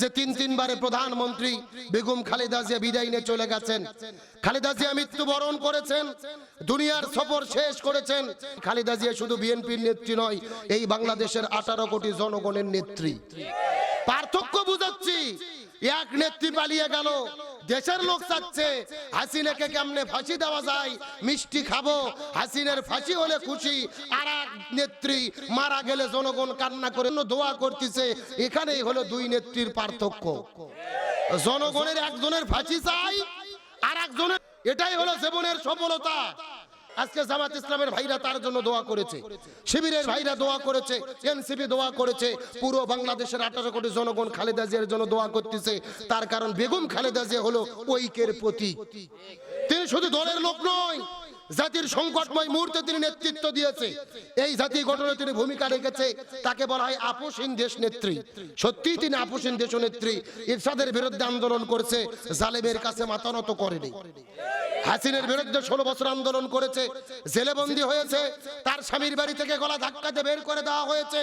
যে তিন তিনবারে প্রধানমন্ত্রী বেগম খালেদা জিয়া বিদায় নিয়ে চলে গেছেন। খালেদা জিয়া মৃত্যুবরণ করেছেন, দুনিয়ার সফর শেষ করেছেন। খালেদা জিয়া শুধু বিএনপির নেত্রী নয়, এই বাংলাদেশের আঠারো কোটি জনগণের নেত্রী। পার্থক্য বুঝাচ্ছি, এক নেত্রী পালিয়ে গেল দেশের লোক চাচ্ছে। হাসিনাকে কেমনে ফাঁসি দেওয়া যায়? মিষ্টি খাব। হাসিনের ফাঁসি হলে খুশি। আর নেত্রী মারা গেলে জনগণ কান্না করে দোয়া করতেছে। এখানেই হলো দুই নেত্রীর পার্থক্য। জনগণের একজনের ফাঁসি চাই, আর একজনের এটাই হলো জীবনের সফলতা। আজকে জামাত ইসলামের ভাইরা তার জন্য দোয়া করেছে। শিবিরের ভাইরা দোয়া করেছে, এনসিপি দোয়া করেছে, পুরো বাংলাদেশের আঠারো কোটি জনগণ খালেদা জিয়ার জন্য দোয়া করতেছে। তার কারণ বেগম খালেদা জিয়া হলো ঐক্যের প্রতীক। তিনি শুধু দলের লোক নয় জাতির সংকটময় মুহূর্তে তিনি নেতৃত্ব দিয়েছে। এই জাতি গঠনে তিনি ভূমিকা রেখেছে। তাকে বলা হয় আপোষহীন দেশ নেত্রী। সত্যি তিনি আপোষহীন দেশ নেত্রী। ইরশাদের বিরুদ্ধে আন্দোলন করেছে। জালেমের কাছে মাথা নত করেনি। হাসিনের বিরুদ্ধে ষোলো বছর আন্দোলন করেছে। জেলেবন্দি হয়েছে। তার স্বামীর বাড়ি থেকে গলা ধাক্কাতে বের করে দেওয়া হয়েছে।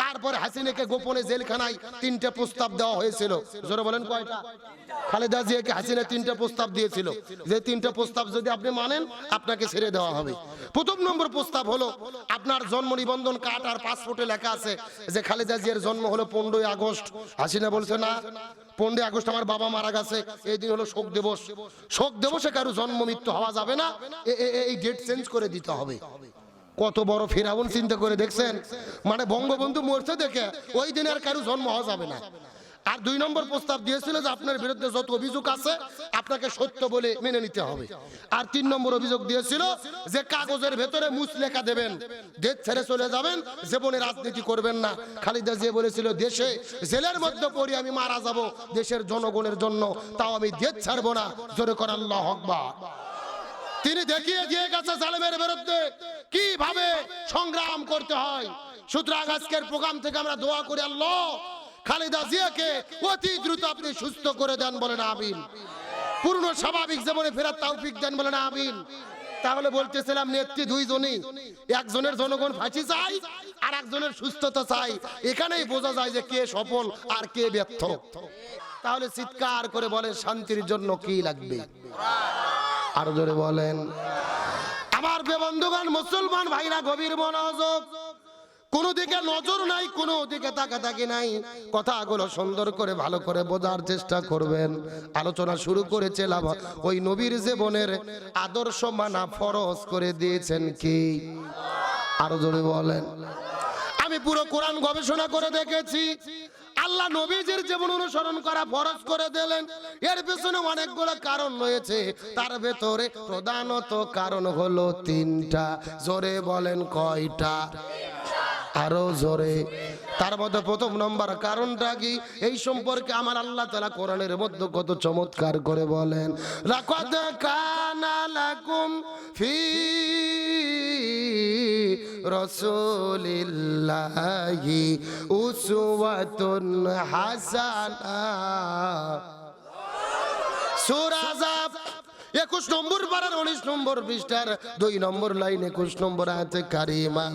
তারপরে হাসিনাকে গোপনে জেলখানায় তিনটে প্রস্তাব দেওয়া হয়েছিল। জোরে বলেন কয়টা? খালেদা জিয়াকে হাসিনা তিনটা প্রস্তাব দিয়েছিল। যে তিনটা প্রস্তাব যদি আপনি মানেন, আপনাকে ছেড়ে দেওয়া হবে। প্রথম নম্বর প্রস্তাব হলো, আপনার জন্ম নিবন্ধন কার্ড আর পাসপোর্টে লেখা আছে যে খালেদা জিয়ার জন্ম হলো পনেরোই আগস্ট। হাসিনা বলছে, না, পনেরোই আগস্ট আমার বাবা মারা গেছে, এই দিন হলো শোক দিবস। শোক দিবসে কারও জন্ম, মৃত্যু হওয়া যাবে না। এই ডেট চেঞ্জ করে দিতে হবে। কত বড় ফেরাউন চিন্তা করে দেখছেন? মানে বঙ্গবন্ধু মরছে দেখে, ওই দিন আর কারও জন্ম হওয়া যাবে না। আর দুই নম্বর প্রস্তাব দিয়েছিল যে আপনার বিরুদ্ধে যত অভিযোগ আছে, আপনাকে সত্য বলে মেনে নিতে হবে। আর তিন নম্বর অভিযোগ দিয়েছিল যে কাগজের ভেতরে মুস লেখা দেবেন, দেশ ছেড়ে চলে যাবেন, জীবনে রাজনীতি করবেন না। খালিদা জিয়া বলেছিল, দেশে জেলের মধ্যে পড়ি আমি মারা যাব, দেশের জনগণের জন্য। তাও আমি দেশ ছাড়বো না। জোরে কর আল্লাহ আকবার। তিনি দেখিয়ে দিয়ে গেছে জালেমের বিরুদ্ধে, কীভাবে সংগ্রাম করতে হয়। সুতরাং আজকের প্রোগ্রাম থেকে আমরা দোয়া করি, আল্লাহ খালেদা জিয়াকে অতি দ্রুত আপনি সুস্থ করে দেন বলেন আমিন। পূর্ণ স্বাভাবিক জীবনে ফেরার তৌফিক দেন বলেন আমিন। তাহলে বলতেছিলাম নেত্রী দুইজনই, একজনের জনগণ ফাঁসি চাই আর একজনের সুস্থতা চাই। এখানেই বোঝা যায় যে কে সফল আর কে ব্যর্থ। তাহলে চিৎকার করে বলে শান্তির জন্য কি লাগবে? আর জোরে বলেন। আমার বন্ধুগণ, মুসলমান ভাইরা, গভীর মনোযোগ কোনো দিকে নজর নাই, কোনো দিকে তাকাতাকি নাই। কথাগুলো সুন্দর করে, ভালো করে বোঝার চেষ্টা করবেন। আলোচনা শুরু করেছিলাম ওই নবীর জীবনের আদর্শ মানা ফরজ করে দিয়েছেন কি? আরও জোরে বলেন। আমি পুরো কোরআন গবেষণা করে দেখেছি। আল্লাহ নবীজির জীবন অনুসরণ করা ফরজ করে দিলেন। এর পেছনে অনেকগুলো কারণ রয়েছে। তার ভেতরে প্রধানত কারণ হলো তিনটা। জোরে বলেন কয়টা? আরও জোরে। তার মধ্যে প্রথম নম্বর কারণটা কি? এই সম্পর্কে আমার আল্লাহ তালা কোরআনের মধ্যে কত চমৎকার করে বলেন, লাকাদ কানা লাকুম ফি রসুলিল্লাহি উসওয়াতুন হাসানা। সূরা একুশ নম্বর পারার উনিশ নম্বর পৃষ্ঠার দুই নম্বর লাইন একুশ নম্বর আছে কারিমা।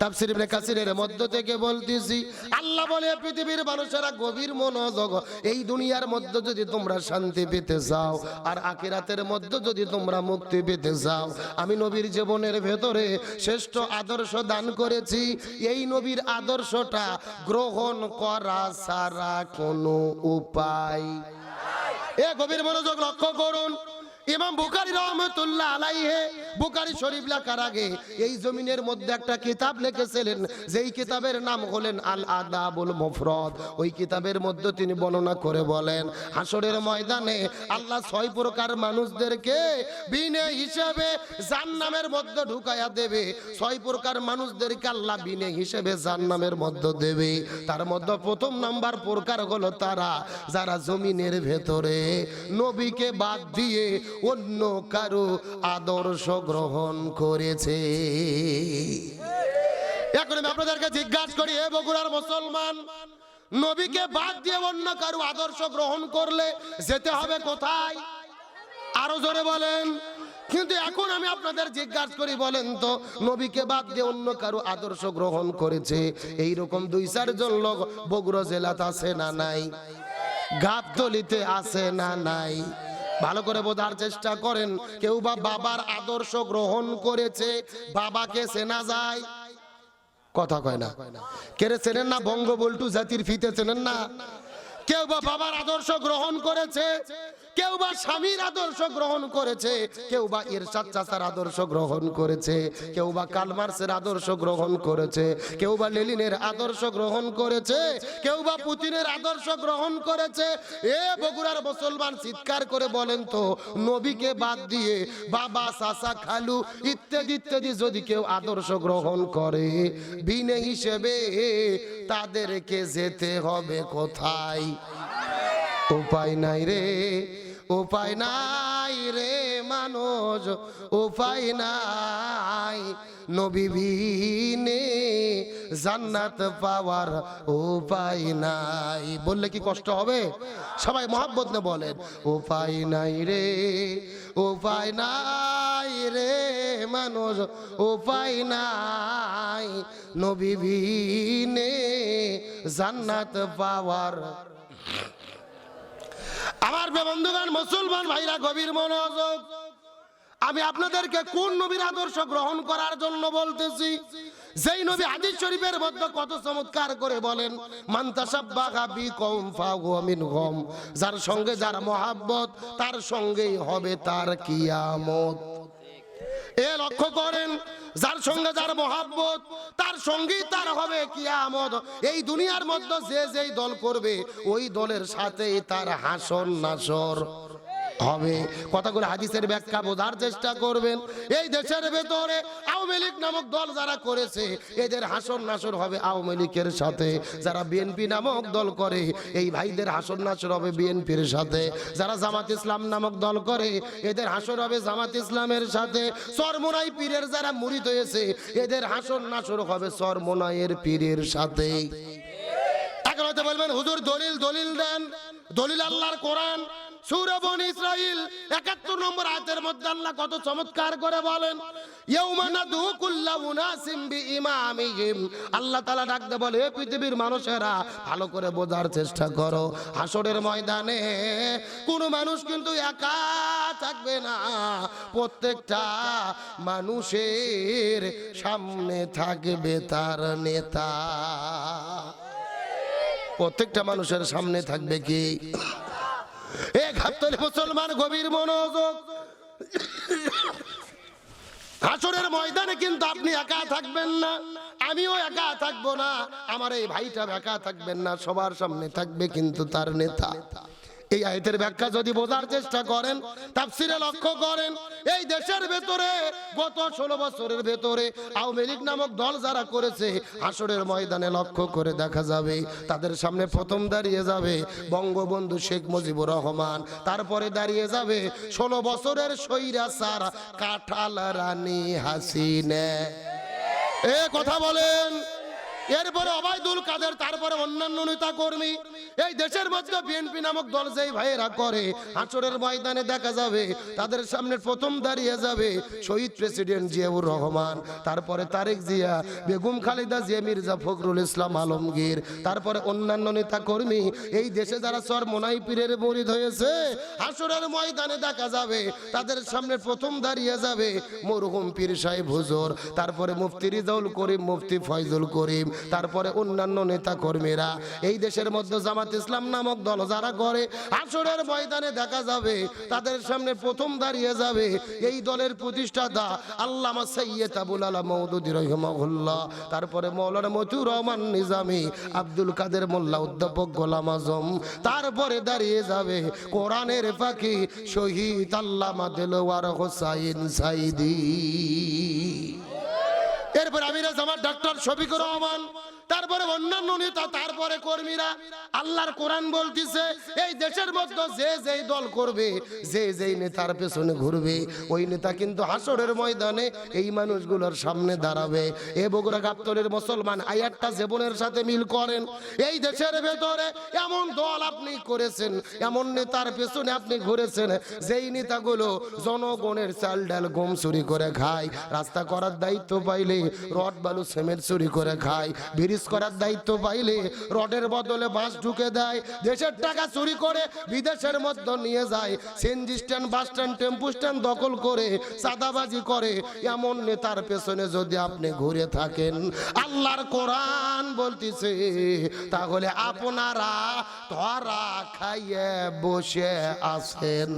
তাফসির ইবনে কাসিরের মধ্য থেকে বলতেছি, আল্লাহ বলে, পৃথিবীর মানুষেরা গভীর মনোযোগ, এই দুনিয়ার মধ্যে যদি তোমরা শান্তি পেতে চাও, আর আখিরাতের মধ্যে যদি তোমরা মুক্তি পেতে চাও, আমি নবীর জীবনের ভেতরে শ্রেষ্ঠ আদর্শ দান করেছি। এই নবীর আদর্শটা গ্রহণ করা ছাড়া কোনো উপায় এ গভীর মনোযোগ লক্ষ্য করুন ইমাম বুখারী রহমতুল্লাহ আলাইহে, বুখারী শরীফ লেখার আগে এই জমিনের মধ্যে একটা কিতাব লিখেছিলেন, যেই কিতাবের নাম হলেন আল আদাবুল মুফরদ। ওই কিতাবের মধ্যে তিনি বর্ণনা করে বলেন হাসরের ময়দানে আল্লাহ ছয় প্রকার মানুষদেরকে বিনে হিসেবে জান্নামের মধ্যে ঢুকাইয়া দেবে। ছয় প্রকার মানুষদেরকে আল্লাহ বিনে হিসেবে জান্নামের মধ্যে দেবে। তার মধ্যে প্রথম নাম্বার প্রকার হলো তারা, যারা জমিনের ভেতরে নবীকে বাদ দিয়ে অন্য কারও আদর্শ গ্রহণ করেছে। এখন আমি আপনাদেরকে জিজ্ঞাসা করি, এ বগুড়ার মুসলমান নবীকে বাদ দিয়ে অন্য কারও আদর্শ গ্রহণ করলে যেতে হবে কোথায়? আরও জোরে বলেন। কিন্তু এখন আমি আপনাদের জিজ্ঞাসা করি, বলেন তো, নবীকে বাদ দিয়ে অন্য কারও আদর্শ গ্রহণ করেছে? এই রকম দুই, চারজন লোক বগুড়া জেলাতে আছে না নাই? গাবতলিতে আছে না নাই? ভালো করে বোঝার চেষ্টা করেন। কেউ বা বাবার আদর্শ গ্রহণ করেছে, বাবাকে সেনা যায়। কথা কয় না। কেড়ে চেনেন না বঙ্গবল্টু জাতির ফিতে চেনেন না? কেউ বা বাবার আদর্শ গ্রহণ করেছে কেউ বা স্বামীর আদর্শ গ্রহণ করেছে, কেউ বা ইরশাদ চাচার আদর্শ গ্রহণ করেছে, কেউ বা কালমার্সের আদর্শ গ্রহণ করেছে, কেউ বা লেলিনের আদর্শ গ্রহণ করেছে, কেউ বা পুতিনের আদর্শ গ্রহণ করেছে। এ বগুড়ার মুসলমান চিৎকার করে বলেন তো, নবীকে বাদ দিয়ে বাবা, চাচা, খালু ইত্যাদি ইত্যাদি যদি কেউ আদর্শ গ্রহণ করে, বিনে হিসেবে তাদেরকে যেতে হবে কোথায়? উপায় নাই রে, উপায় নাই রে মানুষ, উপায় নাই। নবী বিনে জান্নাত পাওয়ার উপায় নাই। বললে কি কষ্ট হবে? সবাই মহাব্বত না বলেন, উপায় নাই রে, উপায় নাই রে মানুষ, উপায় নাই। নবী বিনে জান্নাত পাওয়ার আমার বন্ধুগান মুসলমান ভাইরা, গভীর মনোযোগ। আমি আপনাদেরকে কোন নবীর আদর্শ গ্রহণ করার জন্য বলতেছি? যেই নবী হাদিস শরীফের মধ্যে কত চমৎকার করে বলেন যার সঙ্গে যার মহাব্বত, তার সঙ্গেই হবে তার কিয়ামত। এ লক্ষ্য করেন, যার সঙ্গে যার মহাব্বত, তার সঙ্গেই তার হবে কি আমদ এই দুনিয়ার মধ্যে যে যেই দল করবে, ওই দলের সাথেই তার হাসন নাসর হবে। কথাগুলো হাদিসের ব্যাখ্যা বোঝার চেষ্টা করবেন। এই দেশের ভেতরে আওয়ামী লীগ নামক দল যারা করেছে, এদের হাসন নাসর হবে আওয়ামী লীগের সাথে। যারা বিএনপি নামক দল করে, এই ভাইদের হাসর নাসর হবে বিএনপির সাথে। যারা জামাত ইসলাম নামক দল করে, এদের হাসর হবে জামাত ইসলামের সাথে। সরমোনাই পীরের যারা মুরিদ হয়েছে, এদের হাসন নাসর হবে সরমোনাইয়ের পীরের সাথে। এখন হয়তো বলবেন, হুজুর দলিল দলিল দেন। দলিল আল্লাহর কোরআন সূরা বনি ইসরাইল 71 নম্বর মধ্যে আল্লাহ কত চমৎকার করে বলেন আল্লাহ তাআলা ডাক দিয়ে বলে "হে পৃথিবীর মানুষেরা, ভালো করে বোঝার চেষ্টা করো। হাসরের ময়দানে কোনো মানুষ কিন্তু একা থাকবে না। প্রত্যেকটা মানুষের সামনে থাকবে তার নেতা। প্রত্যেকটা মানুষের সামনে থাকবে কি? এক হাতলে মুসলমান গভীর মনোযোগ। হাসরের ময়দানে কিন্তু আপনি একা থাকবেন না। আমিও একা থাকব না। আমার এই ভাইটা একা থাকবেন না। সবার সামনে থাকবে কিন্তু তার নেতা। এই আয়তের ব্যাখ্যা যদি বোঝার চেষ্টা করেন, তাফসিরে লক্ষ্য করেন, এই দেশের ভেতরে, গত ষোলো বছরের ভেতরে আওয়ামী লীগ নামক দল যারা করেছে আসরের ময়দানে লক্ষ্য করে দেখা যাবে, তাদের সামনে প্রথম দাঁড়িয়ে যাবে বঙ্গবন্ধু শেখ মুজিবুর রহমান। তারপরে দাঁড়িয়ে যাবে ষোলো বছরের সৈরা সার কাঁঠাল রানী হাসিনে। এ কথা বলেন। এরপরে অবায়দুল কাদের, তারপরে অন্যান্য নেতা কর্মী এই দেশের মধ্যে বিএনপি নামক দল যেই ভাইয়েরা করে হাঁচরের ময়দানে দেখা যাবে, তাদের সামনে প্রথম দাঁড়িয়ে যাবে শহীদ প্রেসিডেন্ট জিয়াউর রহমান, তারপরে তারেক জিয়া, বেগম খালেদা জিয়া, মির্জা ফখরুল ইসলাম আলমগীর, তারপরে অন্যান্য নেতা কর্মী এই দেশে যারা সর মোনাই পীরের মরিদ হয়েছে হাসরের ময়দানে দেখা যাবে, তাদের সামনে প্রথম দাঁড়িয়ে যাবে মরহুম পীর সাহেব হুজুর, তারপরে মুফতি রিজাউল করিম, মুফতি ফয়জুল করিম, তারপরে অন্যান্য নেতা কর্মীরা এই দেশের মধ্যে জামাত ইসলাম নামক দল যারা করে আসরের ময়দানে দেখা যাবে, তাদের সামনে প্রথম দাঁড়িয়ে যাবে, এই দলের প্রতিষ্ঠাতা আল্লামা সৈয়দ আবুল আলা মৌদুদি রহমাহুল্লাহ, তারপরে মৌলানা মতিউর রহমান নিজামী, আব্দুল কাদের মোল্লা অধ্যাপক গোলাম আজম, তারপরে দাঁড়িয়ে যাবে কোরআনের পাখি শহীদ আল্লামা দেলোয়ার হোসাইন সাইদি। এরপর আমিরা জামাত ডাক্তার শফিকুর রহমান তারপরে অন্যান্য নেতা, তারপরে কর্মীরা আল্লাহর কোরআন বলতিছে, এই দেশের মধ্যে যে যেই দল করবে, যে যেই নেতার পেছনে ঘুরবে, ওই নেতা কিন্তু হাসরের ময়দানে এই মানুষগুলোর সামনে দাঁড়াবে। এ বগুড়া গাপ্তরের মুসলমান আয়াতটা জীবনের সাথে মিল করেন, এই দেশের ভেতরে এমন দল আপনি করেছেন, এমন নেতার পেছনে আপনি ঘুরেছেন, যেই নেতাগুলো জনগণের চাল ডাল গম চুরি করে খায়, রাস্তা করার দায়িত্ব পাইলে রড বালু, সিমেন্ট চুরি করে খায়, ব্রিজ পুলিশ করার দায়িত্ব পাইলে রডের বদলে বাস ঢুকে দেয়। দেশের টাকা চুরি করে বিদেশের মধ্যে নিয়ে যায়। CNG stand bus stand, tempo stand দখল করে চাঁদাবাজি করে। এমন নেতার পেছনে যদি আপনি ঘুরে থাকেন, আল্লাহর কোরআন বলতেছে, তাহলে আপনারা ধরা খাইয়ে বসে আছেন।